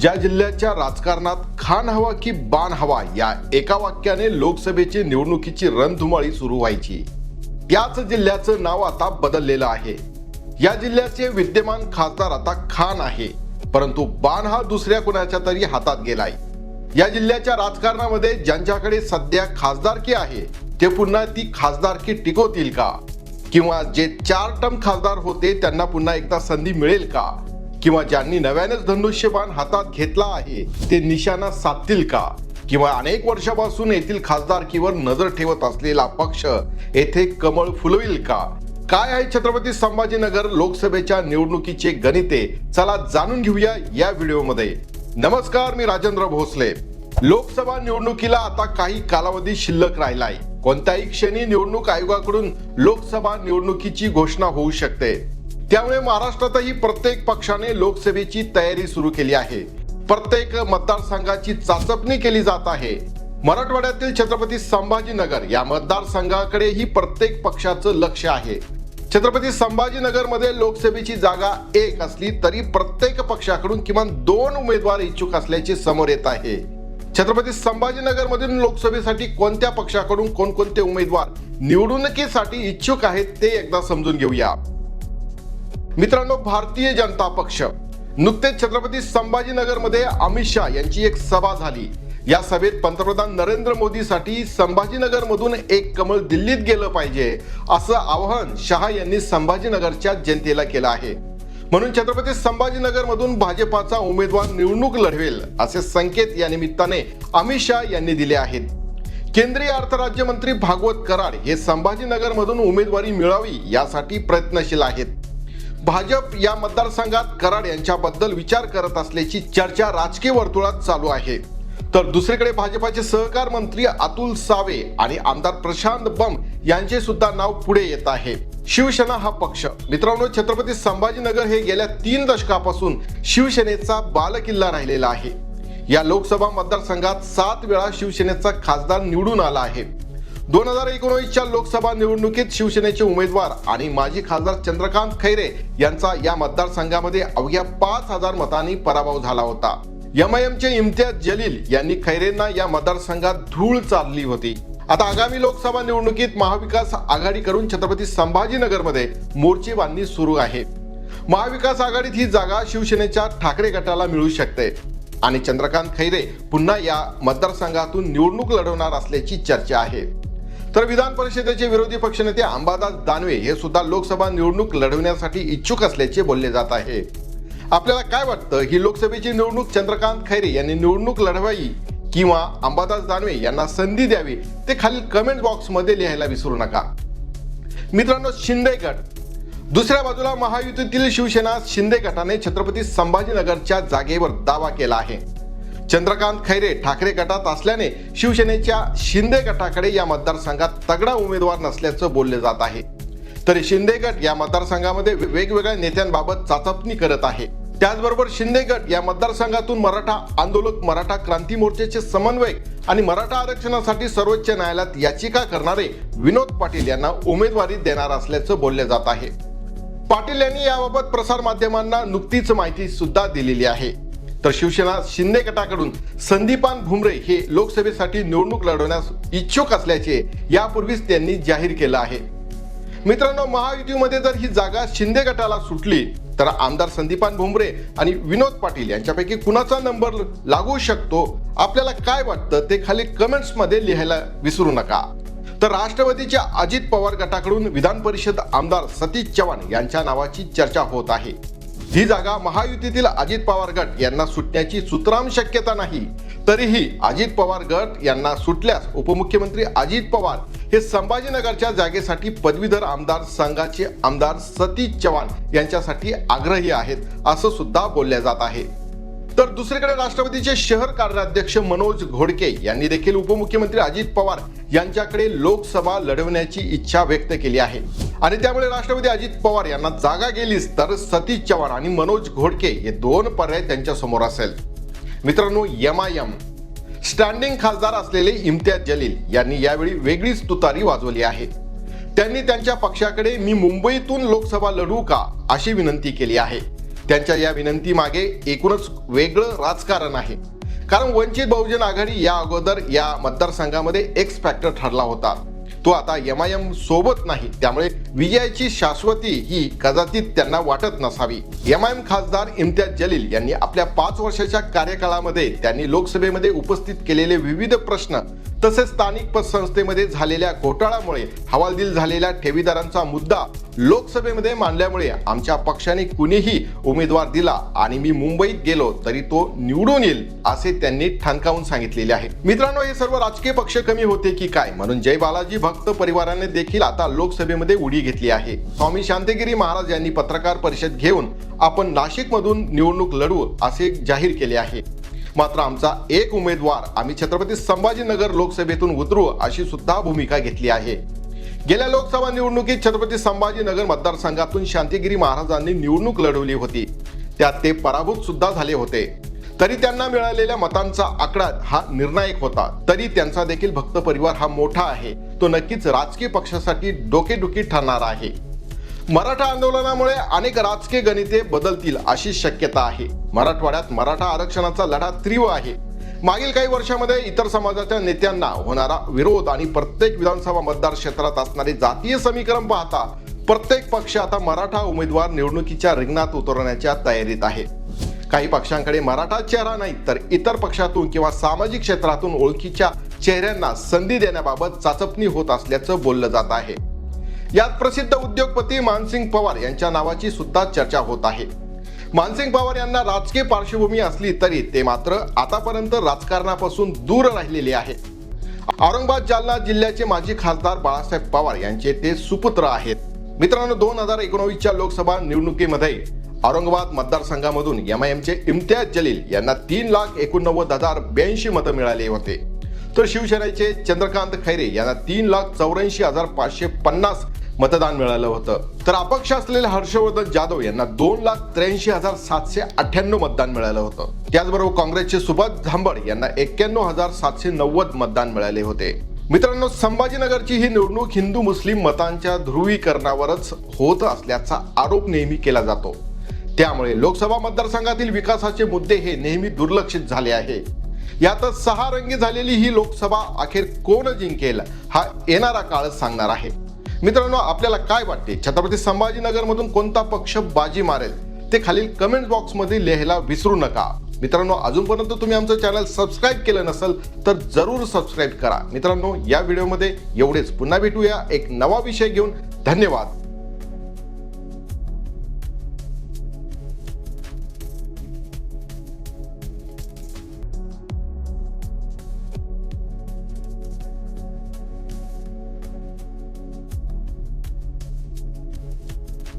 ज्या जिल्ह्याच्या राजकारणात खान हवा की बाण हवा या एका वाक्याने लोकसभेची निवडणुकीची रणधुमाळी सुरू व्हायची. त्याच जिल्ह्याचं नाव आता बदललेलं आहे. या जिल्ह्याचे विद्यमान खासदार आता खान आहे परंतु बाण हा दुसऱ्या कुणाच्या तरी हातात गेलाय. या जिल्ह्याच्या राजकारणामध्ये ज्यांच्याकडे सध्या खासदारकी आहे ते पुन्हा ती खासदारकी टिकवतील का? किंवा जे चार टर्म खासदार होते त्यांना पुन्हा एकदा संधी मिळेल का? किंवा ज्यांनी नव्यानेच धनुष्यबाण हातात घेतला आहे ते निशाणा साधतील का? किंवा अनेक वर्षापासून येथील खासदारकीवर नजर ठेवत असलेला पक्ष येथे कमळ फुलविल का? काय आहे छत्रपती संभाजीनगर लोकसभेच्या निवडणुकीचे गणिते? चला जाणून घेऊया या व्हिडिओमध्ये. नमस्कार मी राजेंद्र भोसले. लोकसभा निवडणुकीला आता काही कालावधी शिल्लक राहिलाय. कोणत्याही क्षणी निवडणूक आयोगाकडून लोकसभा निवडणुकीची घोषणा होऊ शकते. त्यामुळे महाराष्ट्रातही प्रत्येक पक्षाने लोकसभेची तयारी सुरू केली आहे. प्रत्येक मतदारसंघाची चाचपणी केली जात आहे. मराठवाड्यातील छत्रपती संभाजीनगर या मतदारसंघाकडेही प्रत्येक पक्षाचं लक्ष आहे. छत्रपती संभाजीनगरमध्ये लोकसभेची जागा एक असली तरी प्रत्येक पक्षाकडून किमान दोन उमेदवार इच्छुक असल्याचे समोर येत आहे. छत्रपती संभाजीनगर मधून लोकसभेसाठी कोणत्या पक्षाकडून कोणकोणते उमेदवार निवडणुकीसाठी इच्छुक आहेत ते एकदा समजून घेऊया. मित्रांनो भारतीय जनता पक्ष. नुकतेच छत्रपती संभाजीनगरमध्ये अमित शहा यांची एक सभा झाली. या सभेत पंतप्रधान नरेंद्र मोदीसाठी संभाजीनगर मधून एक कमळ दिल्लीत गेलं पाहिजे असं आवाहन शहा यांनी संभाजीनगरच्या जनतेला केलं आहे. म्हणून छत्रपती संभाजीनगर मधून भाजपाचा उमेदवार निवडणूक लढवेल असे संकेत या निमित्ताने अमित शहा यांनी दिले आहेत. केंद्रीय अर्थराज्यमंत्री भागवत कराड हे संभाजीनगर मधून उमेदवारी मिळावी यासाठी प्रयत्नशील आहेत. भाजप या मतदारसंघात कराड यांच्याबद्दल विचार करत असल्याची चर्चा राजकीय वर्तुळात चालू आहे. तर दुसरीकडे भाजपाचे सहकार मंत्री अतुल सावे आणि आमदार प्रशांत बम यांचे सुद्धा नाव पुढे येत आहे. शिवसेना हा पक्ष. मित्रांनो छत्रपती संभाजीनगर हे गेल्या तीन दशकापासून शिवसेनेचा बालकिल्ला राहिलेला आहे. या लोकसभा मतदारसंघात सात वेळा शिवसेनेचा खासदार निवडून आला आहे. दोन हजार एकोणीसच्या लोकसभा निवडणुकीत शिवसेनेचे उमेदवार आणि माजी खासदार चंद्रकांत खैरे यांचा या मतदारसंघामध्ये अवघ्या पाच हजार मतांनी पराभव झाला होता. एमआयएमचे इम्तियाज जलील यांनी खैरेंना या मतदारसंघात धूळ चालली होती. आता आगामी लोकसभा निवडणुकीत महाविकास आघाडी करून छत्रपती संभाजीनगरमध्ये मोर्चे बांधणी सुरू आहे. महाविकास आघाडीत ही जागा शिवसेनेच्या ठाकरे गटाला मिळू शकते. आणि चंद्रकांत खैरे पुन्हा या मतदारसंघातून निवडणूक लढवणार असल्याची चर्चा आहे. तर विधान परिषदेचे विरोधी पक्षनेते अंबादास दानवे हे सुद्धा लोकसभा निवडणूक लढवण्यासाठी इच्छुक असल्याचे बोलले जात आहे. आपल्याला काय वाटतं? ही लोकसभेची निवडणूक चंद्रकांत खैरे यांनी निवडणूक लढवावी किंवा अंबादास दानवे यांना संधी द्यावी ते खालील कमेंट बॉक्समध्ये लिहायला विसरू नका. मित्रांनो शिंदे गट. दुसऱ्या बाजूला महायुतीतील शिवसेना शिंदे गटाने छत्रपती संभाजीनगरच्या जागेवर दावा केला आहे. चंद्रकांत खैरे ठाकरे गटात असल्याने शिवसेनेच्या शिंदे गटाकडे या मतदारसंघात तगडा उमेदवार नसल्याचं बोलले जात आहे. तरी शिंदे गट या मतदारसंघामध्ये वेगवेगळ्या नेत्यांबाबत चाचपणी करत आहे. त्याचबरोबर शिंदे गट या मतदारसंघातून मराठा आंदोलक मराठा क्रांती मोर्चाचे समन्वयक आणि मराठा आरक्षणासाठी सर्वोच्च न्यायालयात याचिका करणारे विनोद पाटील यांना उमेदवारी देणार असल्याचं बोलले जात आहे. पाटील यांनी याबाबत प्रसार माध्यमांना नुकतीच माहिती सुद्धा दिलेली आहे. तर शिवसेना शिंदे गटाकडून संदीपान भुमरे हे लोकसभेसाठी निवडणूक लढवण्यास इच्छुक असल्याचे यापूर्वीच त्यांनी जाहीर केलं आहे. मित्रांनो महायुतीमध्ये जर ही जागा शिंदे गटाला सुटली तर आमदार संदीपान भुमरे आणि विनोद पाटील यांच्यापैकी कुणाचा नंबर लागू शकतो? आपल्याला काय वाटतं? ते खाली कमेंट्समध्ये लिहायला विसरू नका. तर राष्ट्रवादीच्या अजित पवार गटाकडून विधान परिषद आमदार सतीश चव्हाण यांच्या नावाची चर्चा होत आहे. ही जागा महायुतीतील अजित पवार गट यांना सुटण्याची सुतराम शक्यता नाही तरीही अजित पवार गट यांना सुटल्यास उपमुख्यमंत्री अजित पवार हे संभाजीनगरच्या जागेसाठी पदवीधर आमदार संघाचे आमदार सतीश चव्हाण यांच्यासाठी आग्रही आहेत असं सुद्धा बोलल्या जात आहे. तर दुसरीकडे राष्ट्रवादीचे शहर कार्याध्यक्ष मनोज घोडके यांनी देखील उपमुख्यमंत्री अजित पवार यांच्याकडे लोकसभा लढवण्याची इच्छा व्यक्त केली आहे. आणि त्यामुळे राष्ट्रपती अजित पवार यांना जागा गेलीच तर सतीश चव्हाण आणि मनोज घोडके हे दोन पर्याय त्यांच्यासमोर असेल. मित्रांनो एम आय एम स्टँडिंग खासदार असलेले इम्तियाज जलील यांनी यावेळी वेगळीच तुतारी वाजवली आहे. त्यांनी त्यांच्या पक्षाकडे मी मुंबईतून लोकसभा लढू का अशी विनंती केली आहे. त्यांच्या या विनंती मागे एकूणच वेगळं राजकारण आहे. कारण वंचित बहुजन आघाडी या अगोदर या मतदारसंघामध्ये एक्स फॅक्टर ठरला होता. तो आता एम आय एम सोबत नाही. त्यामुळे विजयाची शाश्वती ही कदाचित त्यांना वाटत नसावी. एम आय एम खासदार इम्तियाज जलील यांनी आपल्या पाच वर्षाच्या कार्यकाळामध्ये त्यांनी लोकसभेमध्ये उपस्थित केलेले विविध प्रश्न तसेच स्थानिक पतसंस्थेमध्ये झालेल्या घोटाळ्यामुळे हवालदिल झालेल्या ठेवीदारांचा मुद्दा लोकसभेमध्ये मांडल्यामुळे आमच्या पक्षाने कुणीही उमेदवार दिला आणि मी मुंबईत गेलो तरी तो निवडून येईल असे त्यांनी ठणकावून सांगितलेले आहे. मित्रांनो हे सर्व राजकीय पक्ष कमी होते की काय? म्हणून जय बालाजी भक्त. परिवाराने देखील आता लोकसभेमध्ये उडी घेतली आहे. स्वामी शांतगिरी महाराज यांनी पत्रकार परिषद घेऊन आपण नाशिक मधून निवडणूक लढवू असे जाहीर केले आहे. मात्र आमचा एक उमेदवार आम्ही छत्रपती संभाजीनगर लोकसभेतून उतरू अशी सुद्धा भूमिका घेतली आहे. गेल्या लोकसभा निवडणुकीत छत्रपती संभाजीनगर मतदारसंघातून शांतिगिरी महाराजांनी निवडणूक लढवली होती. त्यात ते पराभूत सुद्धा झाले होते. तरी त्यांना मिळालेल्या मतांचा आकडा हा निर्णायक होता. तरी त्यांचा देखील भक्त परिवार हा मोठा आहे. तो नक्कीच राजकीय पक्षासाठी डोकेदुखी ठरणार आहे. मराठा आंदोलनामुळे अनेक राजकीय गणिते बदलतील अशी शक्यता आहे. मराठवाड्यात मराठा आरक्षणाचा लढा तीव्र आहे. मागील काही वर्षामध्ये इतर समाजाच्या नेत्यांना होणारा विरोध आणि प्रत्येक विधानसभा मतदार क्षेत्रात असणारे जातीय समीकरण पाहता प्रत्येक पक्ष आता मराठा उमेदवार निवडणुकीच्या रिंगणात उतरवण्याच्या तयारीत आहे. काही पक्षांकडे मराठा चेहरा नाही तर इतर पक्षातून किंवा सामाजिक क्षेत्रातून ओळखीच्या चेहऱ्यांना संधी देण्याबाबत चाचपणी होत असल्याचं बोललं जात आहे. यात प्रसिद्ध उद्योगपती मानसिंग पवार यांच्या नावाची सुद्धा चर्चा होत आहे. मानसिंग पवार यांना राजकीय पार्श्वभूमी असली तरी ते मात्र आतापर्यंत राजकारणापासून दूर राहिलेले आहे औरंगाबाद जालना जिल्ह्याचे माजी खासदार बाळासाहेब पवार यांचे ते सुपुत्र आहेत. मित्रांनो दोन हजार एकोणवीसच्या लोकसभा निवडणुकीमध्ये औरंगाबाद मतदारसंघामधून एम आय एमचे इम्तियाज जलील यांना तीन लाख एकोणनव्वद हजार ब्याऐंशी मतं मिळाले होते. तर शिवसेनेचे चंद्रकांत खैरे यांना तीन लाख चौऱ्याऐंशी हजार पाचशे पन्नास मतदान मिळालं होतं. तर अपक्ष असलेले हर्षवर्धन जाधव यांना दोन लाख त्र्याऐंशी हजार सातशे अठ्ठ्याण्णव मतदान मिळालं होतं. त्याचबरोबर काँग्रेसचे सुभाष झांबड यांना एक्क्याण्णव हजार सातशे नव्वद मतदान मिळाले होते. मित्रांनो संभाजीनगरची ही निवडणूक हिंदू मुस्लिम मतांच्या ध्रुवीकरणावरच होत असल्याचा आरोप नेहमी केला जातो. त्यामुळे लोकसभा मतदारसंघातील विकासाचे मुद्दे हे नेहमी दुर्लक्षित झाले आहे. यातच सहा रंगी झालेली ही लोकसभा अखेर कोण जिंकेल हा येणारा काळच सांगणार आहे. मित्रांनो आपल्याला काय वाटते? छत्रपती संभाजीनगरमधून कोणता पक्ष बाजी मारेल? ते खालील कमेंट बॉक्समध्ये लिहायला विसरू नका. मित्रांनो अजूनपर्यंत तुम्ही आमचं चॅनल सबस्क्राईब केलं नसेल तर जरूर सबस्क्राईब करा. मित्रांनो या व्हिडिओमध्ये एवढेच. पुन्हा भेटूया एक नवा विषय घेऊन. धन्यवाद.